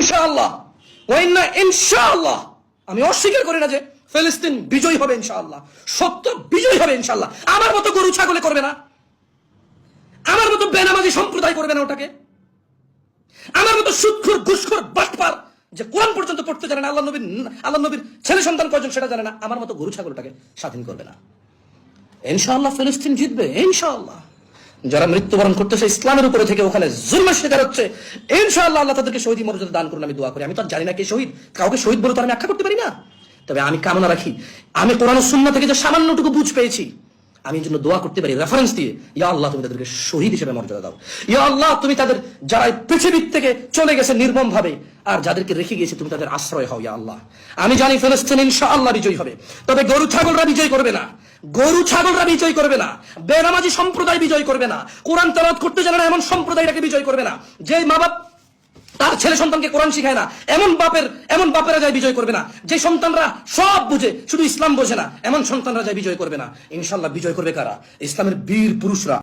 ইনশাআল্লাহ। ওয়াইন্না ইনশাআল্লাহ। আমি অস্বীকার করি না যে ফিলিস্তিন বিজয় হবে ইনশাআল্লাহ। সত্য বিজয় হবে ইনশাআল্লাহ। আমার মতো গরু ছাগলে করবে না। আমার মতো বেনামাজি সম্প্রদায় করবে না ওটাকে। আমার মতো সুৎখুর, ঘুষখোর, বাটপার যে কোরআন পর্যন্ত পড়তে জানে না, আল্লাহ নবীর আল্লাহ নবীর ছেলে সন্তান কয়জন সেটা জানে না, আমার মতো গরু ছাগলটাকে স্বাধীন করবে না। ইনশাআল্লাহ ফিলিস্তিন জিতবে, ইনশাআল্লাহ। যারা মৃত্যুবরণ করতেছে ইসলামের উপরে থেকে ওখানে জুলমের শিকার হচ্ছে, ইনশাআল্লাহ আল্লাহ তাদেরকে শহীদ মর্যাদা দান করুন, আমি দোয়া করি। আমি তো জানি না কে শহীদ, কাউকে শহীদ বলে তো আমি আখ্যা করতে পারি না। তবে আমি কামনা রাখি, আমি কোরআন সুন্নাহ থেকে যে সামান্যটুকু বুঝ পেয়েছি, আমি জন্য দোয়া করতে পারি রেফারেন্স দিয়ে, ইয়া আল্লাহ, তুমি তাদেরকে শহীদ হিসেবে মর্যাদা দাও। ইয়া আল্লাহ, তুমি তাদের, যারা পৃথিবীর থেকে চলে গেছে নির্মম ভাবে আর যাদেরকে রেখে গিয়েছে তুমি তাদের আশ্রয় হও, ইয়া আল্লাহ। আমি জানি ফিলিস্তিন ইনশাআল্লাহ বিজয়ী হবে, তবে গরু ছাগলরা বিজয় করবে না। গরু ছাগলরা বিজয় করবে না, বেনামাজি সম্প্রদায় বিজয় করবে না, কোরআন তালাত করতে জানে না এমন সম্প্রদায়টাকে বিজয় করবে না যে মা বাপ তার ছেলে সন্তানকে কোরআন শিখায় না, এমন বাপের, এমন বাপেরা যায় বিজয় করবে না, যে সন্তানরা সব বুঝে, শুধু ইসলাম বোঝে না, এমন সন্তানরা যায় বিজয় করবে না। ইনশাল্লাহ বিজয় করবে কারা? ইসলামের বীর পুরুষরা।